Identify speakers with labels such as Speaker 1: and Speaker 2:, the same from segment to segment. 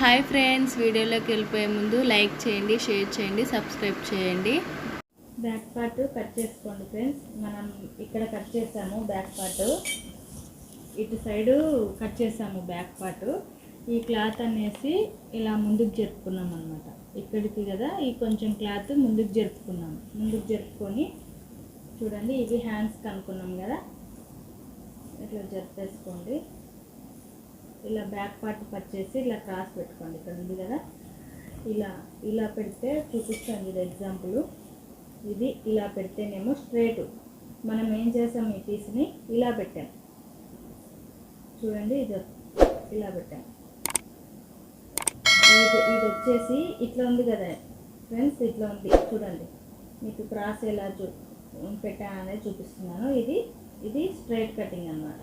Speaker 1: Hi friends వీడియోలోకి వెళ్ళిపోయే ముందు లైక్ చేయండి షేర్ చేయండి సబ్స్క్రైబ్ చేయండి.
Speaker 2: బ్యాక్ పార్ట్ కట్ చేసుకోండి ఫ్రెండ్స్. మనం ఇక్కడ కట్ చేసాము బ్యాక్ పార్ట్. ఇటు సైడు కట్ చేసాము బ్యాక్ పార్ట్. ఈ క్లాత్ అనేసి ఇలా ముందుకు జరుపుకున్నాం అనమాట ఇక్కడికి కదా ఈ కొంచెం క్లాత్ ముందుకు జరుపుకున్నాం. ముందుకు జరుపుకొని చూడండి ఇవి హ్యాండ్స్ కనుక్కున్నాం కదా. ఇట్లా జరిపేసుకోండి. ఇలా బ్యాక్ పార్ట్ కట్ ఇలా క్రాస్ పెట్టుకోండి. ఇక్కడ ఉంది కదా. ఇలా ఇలా పెడితే చూపిస్తాను ఇది ఎగ్జాంపుల్ ఇది ఇలా పెడితేనేమో స్ట్రేట్ మనం ఏం చేసాం ఈ పీస్ని ఇలా పెట్టాం. చూడండి ఇది ఇలా పెట్టాం. ఇది ఇది వచ్చేసి ఇట్లా ఉంది కదా. ఫ్రెండ్స్ ఇట్లా ఉంది. చూడండి. మీకు క్రాస్ ఎలా చూ పెట్టాననేది చూపిస్తున్నాను. ఇది ఇది స్ట్రైట్ కటింగ్ అన్నమాట.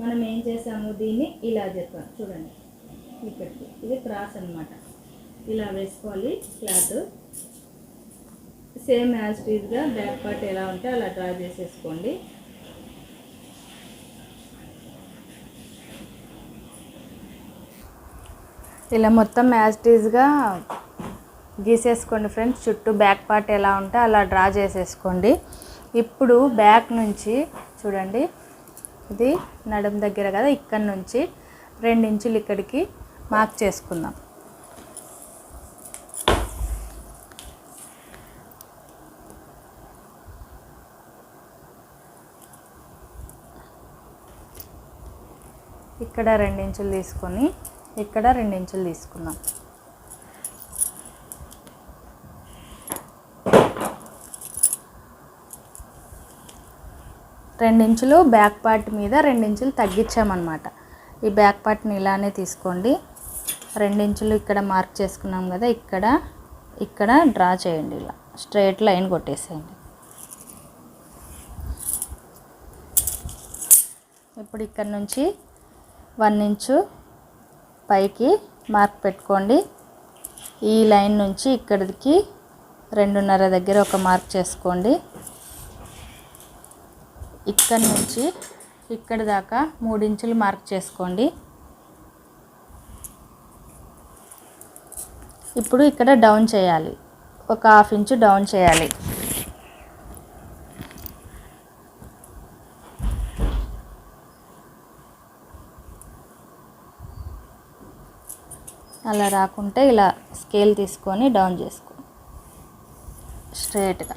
Speaker 2: మనం ఏం చేసాము? దీన్ని ఇలా చెప్పాం చూడండి. ఇక్కడికి. ఇది క్రాస్ అనమాట ఇలా వేసుకోవాలి. క్లాత్. సేమ్ యాజ్ టీజ్గా బ్యాక్ పార్ట్ ఎలా ఉంటే అలా డ్రా చేసేసుకోండి.
Speaker 1: ఇలా మొత్తం యాజ్ టీజ్గా గీసేసుకోండి ఫ్రెండ్స్. చుట్టూ బ్యాక్ పార్ట్ ఎలా ఉంటే అలా డ్రా చేసేసుకోండి. ఇప్పుడు బ్యాక్ నుంచి చూడండి. ఇది నడుం దగ్గర కదా ఇక్కడ నుంచి రెండు ఇంచులు ఇక్కడికి మార్క్ చేసుకుందాం. ఇక్కడ రెండించులు తీసుకొని ఇక్కడ రెండు ఇంచులు తీసుకుందాం. రెండించులు బ్యాక్ పార్ట్ మీద రెండించులు తగ్గించామన్నమాట. ఈ బ్యాక్ పార్ట్ని ఇలానే తీసుకోండి. రెండించులు ఇక్కడ మార్క్ చేసుకున్నాం కదా ఇక్కడ ఇక్కడ డ్రా చేయండి ఇలా. స్ట్రైట్ లైన్ కొట్టేసేయండి. ఇప్పుడు ఇక్కడ నుంచి వన్ ఇంచు పైకి మార్క్ పెట్టుకోండి. ఈ లైన్ నుంచి ఇక్కడికి రెండున్నర దగ్గర ఒక మార్క్ చేసుకోండి. ఇక్కడ నుంచి ఇక్కడ దాకా మూడించులు మార్క్ చేసుకోండి. ఇప్పుడు ఇక్కడ డౌన్ చేయాలి. ఒక హాఫ్ ఇంచు డౌన్ చేయాలి. అలా రాకుంటే ఇలా స్కేల్ తీసుకొని డౌన్ చేసుకో. స్ట్రైట్గా.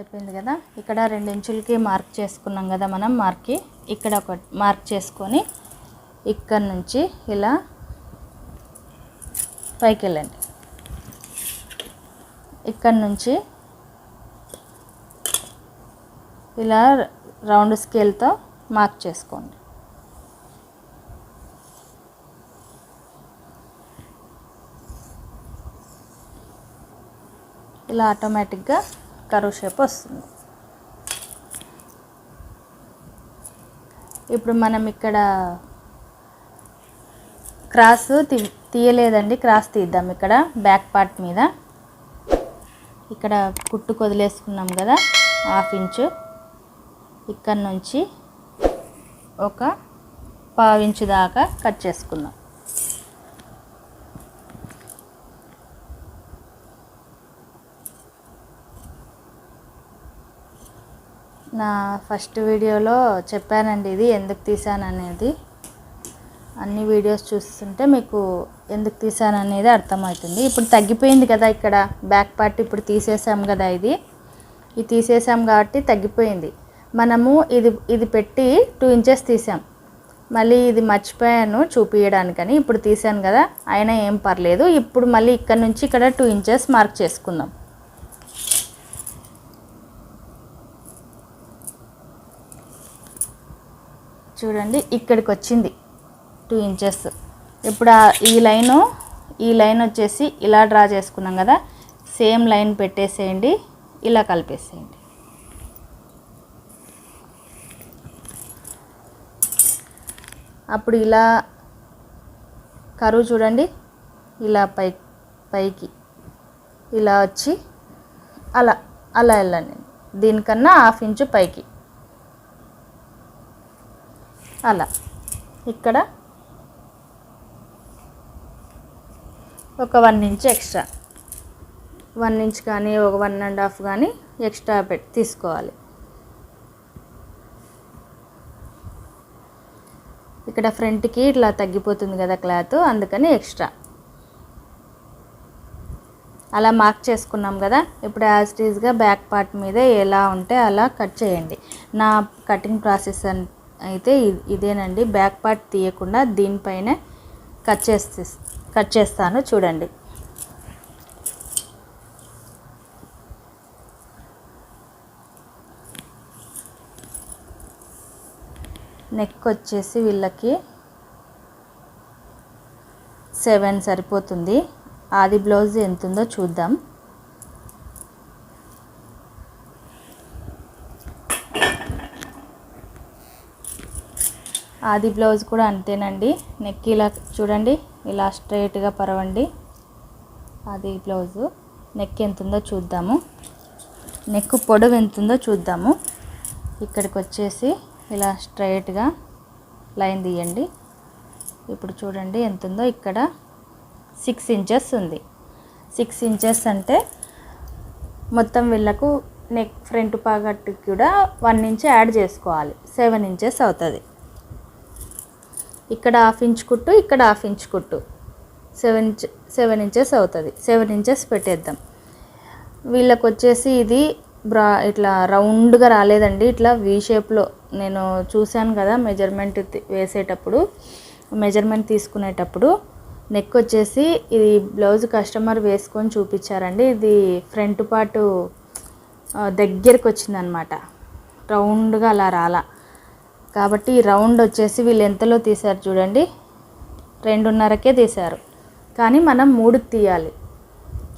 Speaker 1: అయిపోయింది కదా? ఇక్కడ రెండు ఇంచులకి మార్క్ చేసుకున్నాం కదా మనం మార్కి ఇక్కడ ఒక మార్క్ చేసుకొని ఇక్కడ నుంచి ఇలా పైకి వెళ్ళండి. ఇక్కడ నుంచి ఇలా రౌండ్ స్కేల్తో మార్క్ చేసుకోండి. ఇలా ఆటోమేటిక్గా కరువు షేప్ వస్తుంది. ఇప్పుడు మనం ఇక్కడ క్రాస్ తీయలేదండి క్రాస్ తీద్దాం ఇక్కడ బ్యాక్ పార్ట్ మీద. ఇక్కడ కుట్టు కొదిలేసుకున్నాం కదా హాఫ్ ఇంచు ఇక్కడ నుంచి ఒక పావు ఇంచు దాకా కట్ చేసుకుందాం. నా ఫస్ట్ వీడియోలో చెప్పానండి ఇది ఎందుకు తీసాను అనేది అన్ని వీడియోస్ చూస్తుంటే మీకు ఎందుకు తీసాను అనేది అర్థమవుతుంది. ఇప్పుడు తగ్గిపోయింది కదా ఇక్కడ బ్యాక్ పార్ట్ ఇప్పుడు తీసేసాం కదా ఇది. ఇది తీసేసాం కాబట్టి తగ్గిపోయింది. మనము ఇది ఇది పెట్టి టూ ఇంచెస్ తీసాం. మళ్ళీ ఇది మర్చిపోయాను చూపించడానికని ఇప్పుడు తీసాను కదా అయినా ఏం పర్లేదు. ఇప్పుడు మళ్ళీ ఇక్కడ నుంచి ఇక్కడ టూ ఇంచెస్ మార్క్ చేసుకుందాం. చూడండి ఇక్కడికి వచ్చింది టూ ఇంచెస్ ఇప్పుడు ఈ లైను ఈ లైన్ వచ్చేసి ఇలా డ్రా చేసుకున్నాం కదా సేమ్ లైన్ పెట్టేసేయండి ఇలా కలిపేసేయండి. అప్పుడు ఇలా కరువు చూడండి ఇలా పై పైకి ఇలా వచ్చి అలా అలా వెళ్ళండి. దీనికన్నా హాఫ్ ఇంచు పైకి. అలా. ఇక్కడ ఒక one inch extra. One inch కానీ ఒక వన్ అండ్ హాఫ్ కానీ ఎక్స్ట్రా పెట్టి తీసుకోవాలి. ఇక్కడ ఫ్రంట్కి ఇట్లా తగ్గిపోతుంది కదా క్లాత్ అందుకని ఎక్స్ట్రా. అలా మార్క్ చేసుకున్నాం కదా ఇప్పుడు యాజ్ టీజ్గా బ్యాక్ పార్ట్ మీద ఎలా ఉంటే అలా కట్ చేయండి. నా కటింగ్ ప్రాసెస్ అయితే ఇదేనండి. బ్యాక్ పార్ట్ తీయకుండా దీనిపైనే కట్ చేస్తే కట్ చేస్తాను. చూడండి. నెక్ వచ్చేసి వీళ్ళకి సెవెన్ సరిపోతుంది. ఆది బ్లౌజ్ ఎంత ఉందో చూద్దాం. ఆది బ్లౌజ్ కూడా అంతేనండి. నెక్ ఇలా చూడండి ఇలా స్ట్రైట్గా పరవండి. ఆది బ్లౌజు. నెక్ ఎంత ఉందో చూద్దాము. నెక్ పొడవు ఎంత ఉందో చూద్దాము. ఇక్కడికి వచ్చేసి ఇలా స్ట్రైట్గా లైన్ తీయండి. ఇప్పుడు చూడండి ఎంత ఉందో ఇక్కడ సిక్స్ ఇంచెస్ ఉంది. సిక్స్ ఇంచెస్ అంటే మొత్తం వీళ్ళకు నెక్ ఫ్రంట్ పాగట్టు కూడా వన్ ఇంచ్ యాడ్ చేసుకోవాలి. సెవెన్ ఇంచెస్ అవుతుంది. ఇక్కడ హాఫ్ ఇంచ్ కుట్టు ఇక్కడ హాఫ్ ఇంచ్ కుట్టు. సెవెన్ ఇంచ్ సెవెన్ ఇంచెస్ అవుతుంది. సెవెన్ ఇంచెస్ పెట్టేద్దాం. వీళ్ళకి వచ్చేసి ఇది బ్రా ఇట్లా రౌండ్గా రాలేదండి. ఇట్లా వీ షేప్లో నేను చూశాను కదా మెజర్మెంట్ వేసేటప్పుడు మెజర్మెంట్ తీసుకునేటప్పుడు. నెక్ వచ్చేసి ఇది బ్లౌజ్ కస్టమర్ వేసుకొని చూపించారండి. ఇది ఫ్రంట్ పార్ట్ దగ్గరికి వచ్చిందనమాట రౌండ్గా అలా రాలా. కాబట్టి రౌండ్ వచ్చేసి వీళ్ళు ఎంతలో తీశారు చూడండి. రెండున్నరకే తీశారు. కానీ మనం మూడుకి తీయాలి.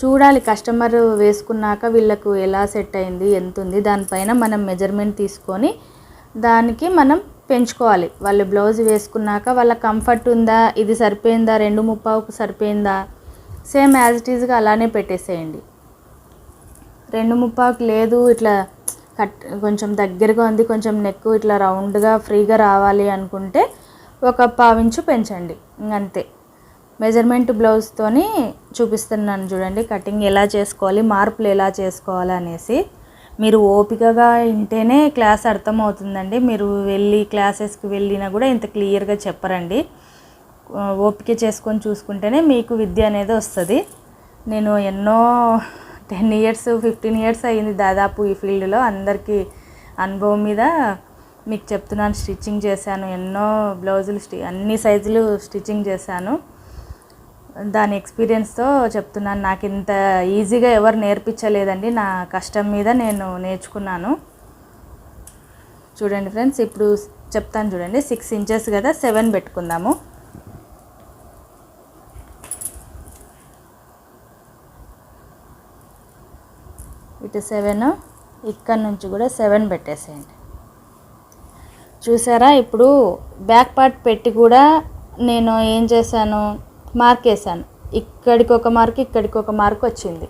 Speaker 1: చూడాలి కస్టమర్ వేసుకున్నాక వీళ్ళకు ఎలా సెట్ అయింది ఎంత ఉంది దానిపైన మనం మెజర్మెంట్ తీసుకొని దానికి మనం పెంచుకోవాలి. వాళ్ళు బ్లౌజ్ వేసుకున్నాక వాళ్ళ కంఫర్ట్ ఉందా ఇది సరిపోయిందా రెండు ముప్పావుకు సరిపోయిందా సేమ్ యాజ్ ఇట్ ఈజ్గా అలానే పెట్టేసేయండి. రెండు ముప్పావుకు లేదు ఇట్లా కట్ కొంచెం దగ్గరగా ఉంది కొంచెం నెక్ ఇట్లా రౌండ్గా ఫ్రీగా రావాలి అనుకుంటే ఒక పావించు పెంచండి. ఇంకంతే. మెజర్మెంట్ బ్లౌజ్తోని చూపిస్తున్నాను చూడండి కటింగ్ ఎలా చేసుకోవాలి మార్పులు ఎలా చేసుకోవాలి అనేసి. మీరు ఓపికగా వింటేనే క్లాస్ అర్థమవుతుందండి. మీరు వెళ్ళి క్లాసెస్కి వెళ్ళినా కూడా ఇంత క్లియర్గా చెప్పరండి. ఓపిక చేసుకొని చూసుకుంటేనే మీకు విద్య అనేది వస్తుంది. నేను ఎన్నో టెన్ ఇయర్స్ ఫిఫ్టీన్ ఇయర్స్ అయ్యింది దాదాపు ఈ ఫీల్డ్లో. అందరికీ అనుభవం మీద మీకు చెప్తున్నాను స్టిచ్చింగ్ చేశాను ఎన్నో బ్లౌజులు స్టి అన్ని సైజులు స్టిచ్చింగ్ చేశాను. దాని ఎక్స్పీరియన్స్తో చెప్తున్నాను నాకు ఇంత ఈజీగా ఎవరు నేర్పించలేదండి. నా కష్టం మీద నేను నేర్చుకున్నాను. చూడండి ఫ్రెండ్స్ ఇప్పుడు చెప్తాను చూడండి సిక్స్ ఇంచెస్ కదా సెవెన్ పెట్టుకుందాము. ఇటు సెవెన్ ఇక్కడ నుంచి కూడా సెవెన్ పెట్టేసేయండి. చూసారా? ఇప్పుడు బ్యాక్ పార్ట్ పెట్టి కూడా నేను ఏం చేశాను? మార్క్ వేసాను ఇక్కడికి ఒక మార్క్ ఇక్కడికి ఒక మార్క్ వచ్చింది.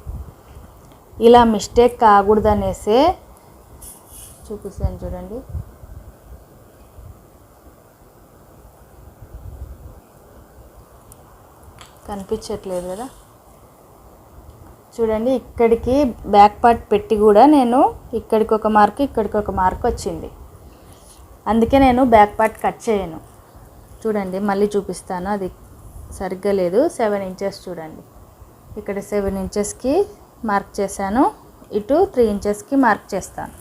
Speaker 1: ఇలా మిస్టేక్ కాకూడదనేసే చూపిస్తాను చూడండి. కనిపించట్లేదు కదా? చూడండి ఇక్కడికి బ్యాక్ పార్ట్ పెట్టి కూడా నేను ఇక్కడికి ఒక మార్క్ ఇక్కడికి ఒక మార్క్ వచ్చింది. అందుకే నేను బ్యాక్ పార్ట్ కట్ చేయను. చూడండి మళ్ళీ చూపిస్తాను. అది సరిగ్గా లేదు. సెవెన్ ఇంచెస్ చూడండి. ఇక్కడ సెవెన్ ఇంచెస్కి మార్క్ చేశాను. ఇటు త్రీ ఇంచెస్కి మార్క్ చేస్తాను.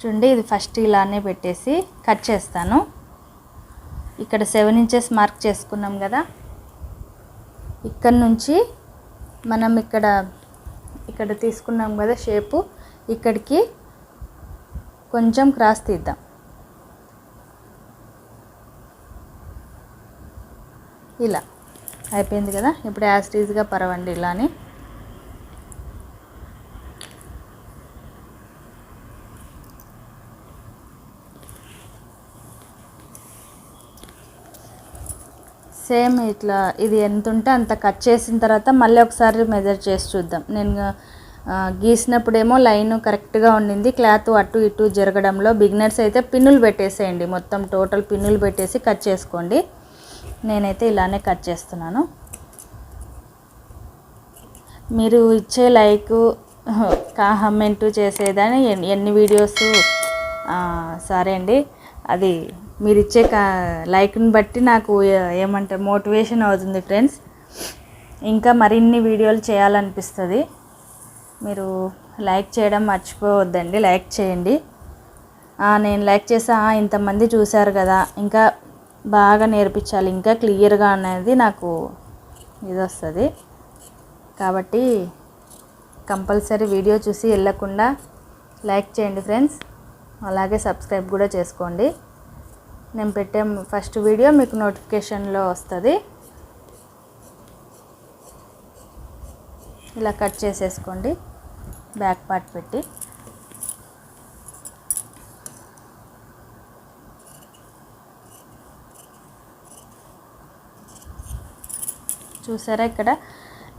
Speaker 1: చూడండి ఇది ఫస్ట్ ఇలానే పెట్టేసి కట్ చేస్తాను. ఇక్కడ సెవెన్ ఇంచెస్ మార్క్ చేసుకున్నాం కదా. ఇక్కడ నుంచి మనం ఇక్కడ ఇక్కడ తీసుకున్నాం కదా షేపు. ఇక్కడికి కొంచెం క్రాస్ తీద్దాం. ఇలా. అయిపోయింది కదా? ఇప్పుడు యాస్టీజ్గా పరవండి ఇలానే. సేమ్ ఇట్లా ఇది ఎంత ఉంటే అంత కట్ చేసిన తర్వాత మళ్ళీ ఒకసారి మెజర్ చేసి చూద్దాం. నేను గీసినప్పుడేమో లైన్ కరెక్ట్గా ఉండింది. క్లాత్ అటు ఇటు జరగడంలో బిగినర్స్ అయితే పిన్నులు పెట్టేసేయండి. మొత్తం టోటల్ పిన్నులు పెట్టేసి కట్ చేసుకోండి. నేనైతే ఇలానే కట్ చేస్తున్నాను. మీరు ఇచ్చే లైక్ కామెంట్ చేసేదని ఎన్ని- వీడియోస్ సరే అండి అది మీరు ఇచ్చే కా లైక్ని బట్టి నాకు ఏమంటే ఏమంటారు మోటివేషన్ అవుతుంది ఫ్రెండ్స్. ఇంకా మరిన్ని వీడియోలు చేయాలనిపిస్తుంది. మీరు లైక్ చేయడం మర్చిపోవద్దండి లైక్ చేయండి. నేను లైక్ చేసా ఇంతమంది చూశారు కదా ఇంకా బాగా నేర్పించాలి ఇంకా క్లియర్గా అనేది నాకు ఇది వస్తుంది కాబట్టి కంపల్సరీ వీడియో చూసి వెళ్ళకుండా లైక్ చేయండి ఫ్రెండ్స్. అలాగే సబ్స్క్రైబ్ కూడా చేసుకోండి. నేను పెట్టే ఫస్ట్ వీడియో మీకు నోటిఫికేషన్లో వస్తుంది. ఇలా కట్ చేసేసుకోండి. బ్యాక్ పార్ట్ పెట్టి. చూసారా ఇక్కడ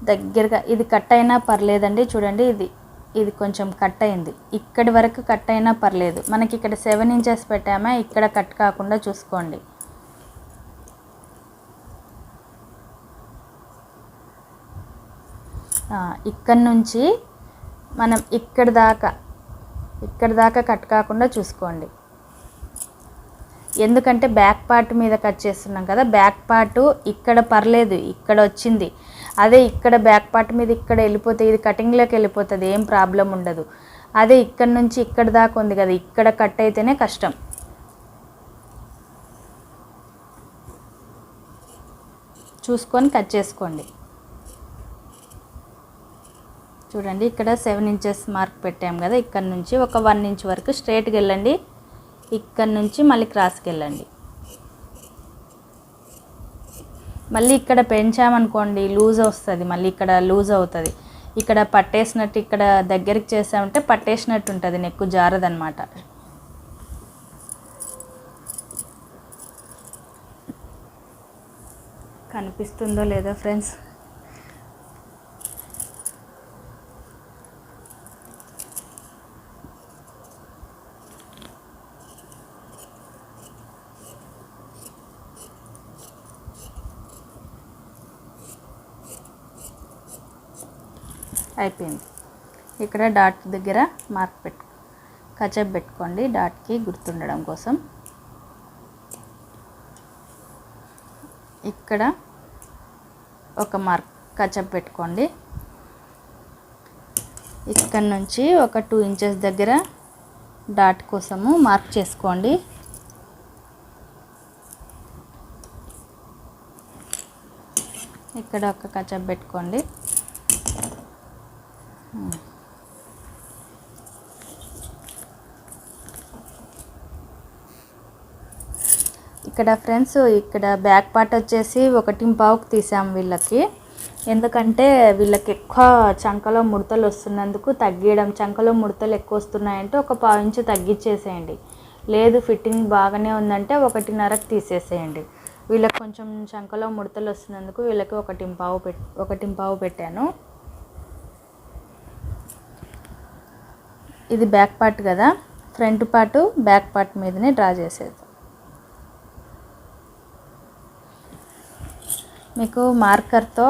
Speaker 1: దగ్గరగా ఇది కట్ అయినా పర్లేదండి. చూడండి ఇది ఇది కొంచెం కట్ అయింది. ఇక్కడి వరకు కట్ అయినా పర్లేదు. మనకి ఇక్కడ సెవెన్ ఇంచెస్ పెట్టామా? ఇక్కడ కట్ కాకుండా చూసుకోండి. ఇక్కడ నుంచి మనం ఇక్కడ దాకా ఇక్కడ దాకా కట్ కాకుండా చూసుకోండి. ఎందుకంటే బ్యాక్ పార్ట్ మీద కట్ చేస్తున్నాం కదా బ్యాక్ పార్ట్ ఇక్కడ పర్లేదు ఇక్కడ వచ్చింది. అదే ఇక్కడ బ్యాక్ పార్ట్ మీద ఇక్కడ వెళ్ళిపోతే ఇది కటింగ్లోకి వెళ్ళిపోతుంది ఏం ప్రాబ్లం ఉండదు. అదే ఇక్కడ నుంచి ఇక్కడ దాకా ఉంది కదా ఇక్కడ కట్ అయితేనే కష్టం. చూసుకొని కట్ చేసుకోండి. చూడండి ఇక్కడ సెవెన్ ఇంచెస్ మార్క్ పెట్టాము కదా ఇక్కడ నుంచి ఒక వన్ ఇంచ్ వరకు స్ట్రైట్కి వెళ్ళండి. ఇక్కడ నుంచి మళ్ళీ క్రాస్కి వెళ్ళండి. మళ్ళీ ఇక్కడ పెంచామనుకోండి లూజ్ వస్తుంది. మళ్ళీ ఇక్కడ లూజ్ అవుతుంది. ఇక్కడ పట్టేసినట్టు ఇక్కడ దగ్గరికి చేసామంటే పట్టేసినట్టు ఉంటుంది నెక్కు జారదనమాట కనిపిస్తుందో లేదో ఫ్రెండ్స్? అయిపోయింది. ఇక్కడ డాట్ దగ్గర మార్క్ పెట్టు కచప్ పెట్టుకోండి. డాట్కి గుర్తుండడం కోసం. ఇక్కడ ఒక మార్క్ కచప్ పెట్టుకోండి. ఇక్కడ నుంచి ఒక టూ ఇంచెస్ దగ్గర డాట్ కోసము మార్క్ చేసుకోండి. ఇక్కడ ఒక కచప్ పెట్టుకోండి. ఇక్కడ ఫ్రెండ్స్ ఇక్కడ బ్యాక్ పార్ట్ వచ్చేసి ఒకటి పావుకు తీసాం వీళ్ళకి. ఎందుకంటే వీళ్ళకి ఎక్కువ చంకలో ముడతలు వస్తున్నందుకు తగ్గియడం చంకలో ముడతలు ఎక్కువ వస్తున్నాయంటే ఒక పావు ఇంచు తగ్గించేసేయండి లేదు ఫిట్టింగ్ బాగానే ఉందంటే ఒకటిన్నరకు తీసేసేయండి. వీళ్ళకి కొంచెం చంకలో ముడతలు వస్తున్నందుకు వీళ్ళకి ఒకటి పావు పెట్ ఒకటి పావు పెట్టాను. ఇది బ్యాక్ పార్ట్ కదా ఫ్రంట్ పార్ట్ బ్యాక్ పార్ట్ మీదనే డ్రా చేసేది. మీకు మార్కర్తో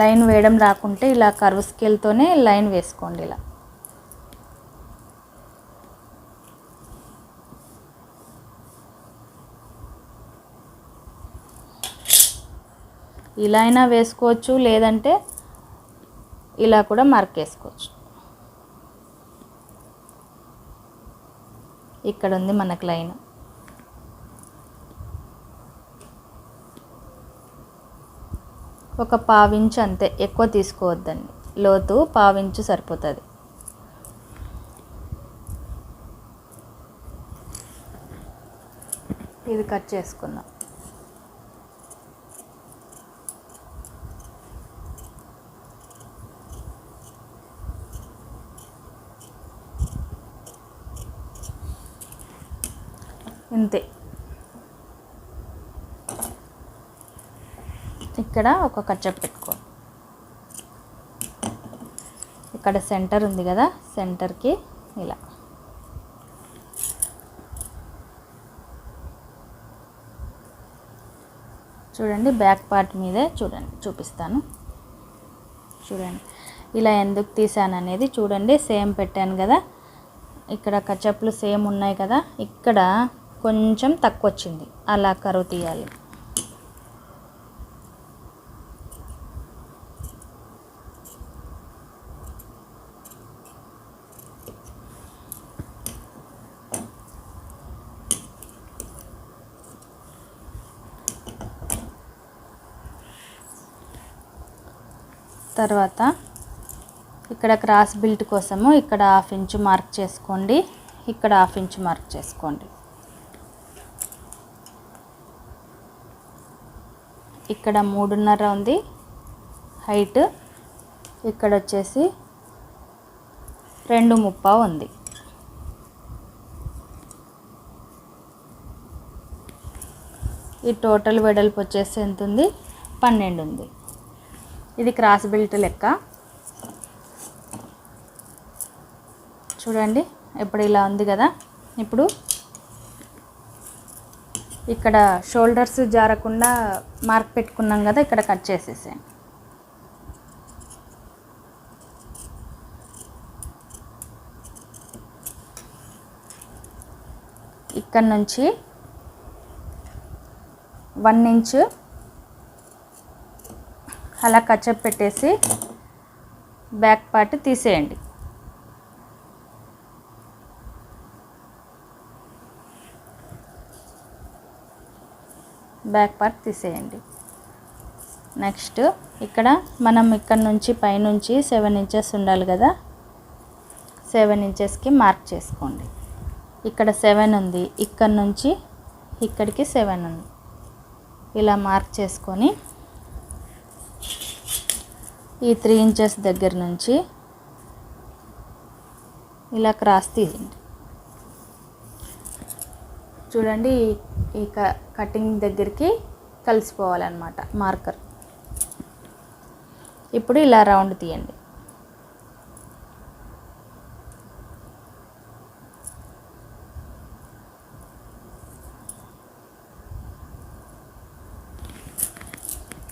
Speaker 1: లైన్ వేయడం రాకుంటే ఇలా కర్వ్ స్కేల్తోనే లైన్ వేసుకోండి ఇలా. ఇలా అయినా వేసుకోవచ్చు లేదంటే ఇలా కూడా మార్క్ వేసుకోవచ్చు. ఇక్కడ ఉంది మనకు లైన్. ఒక పావించు అంతే ఎక్కువ తీసుకోవద్దండి. లోతు పావించు సరిపోతుంది. ఇది కట్ చేసుకుందాం. అంతే. ఇక్కడ ఒక కచ్చప్ పెట్టుకో. ఇక్కడ సెంటర్ ఉంది కదా సెంటర్కి ఇలా. చూడండి బ్యాక్ పార్ట్ మీదే చూడండి చూపిస్తాను. చూడండి. ఇలా ఎందుకు తీసాను అనేది చూడండి సేమ్ పెట్టాను కదా. ఇక్కడ కచ్చప్లు సేమ్ ఉన్నాయి కదా ఇక్కడ కొంచెం తక్కువ వచ్చింది అలా కరువు తీయాలి. తర్వాత ఇక్కడ క్రాస్ బిల్ట్ కోసము ఇక్కడ హాఫ్ ఇంచు మార్క్ చేసుకోండి. ఇక్కడ హాఫ్ ఇంచు మార్క్ చేసుకోండి. ఇక్కడ మూడున్నర ఉంది. హైట్ ఇక్కడ వచ్చేసి రెండు ముప్పా ఉంది. ఈ టోటల్ వెడల్పు వచ్చేసి ఎంత ఉంది పన్నెండు ఉంది. ఇది క్రాస్ బెల్ట్ లెక్క. చూడండి ఇప్పుడు ఇలా ఉంది కదా? ఇప్పుడు ఇక్కడ షోల్డర్స్ జారకుండా మార్క్ పెట్టుకున్నాం కదా ఇక్కడ కట్ చేసేసాను ఇక్కడ నుంచి వన్ ఇంచు అలా కచ్చప్ పెట్టేసి బ్యాక్ పార్ట్ తీసేయండి. బ్యాక్ పార్ట్ తీసేయండి. నెక్స్ట్ ఇక్కడ మనం ఇక్కడ నుంచి పైనుంచి సెవెన్ ఇంచెస్ ఉండాలి కదా. సెవెన్ ఇంచెస్కి మార్క్ చేసుకోండి. ఇక్కడ సెవెన్ ఉంది ఇక్కడ నుంచి ఇక్కడికి సెవెన్ ఉంది. ఇలా మార్క్ చేసుకొని ఈ త్రీ ఇంచెస్ దగ్గర నుంచి ఇలా క్రాస్ తీయండి. చూడండి ఈ- క కటింగ్ దగ్గరికి కలిసిపోవాలన్నమాట మార్కర్. ఇప్పుడు ఇలా రౌండ్ తీయండి.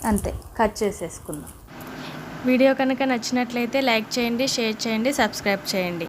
Speaker 1: అంతే కట్ చేసేసుకుందాం.
Speaker 2: వీడియో కనుక నచ్చినట్లయితే లైక్ చేయండి షేర్ చేయండి సబ్స్క్రైబ్ చేయండి.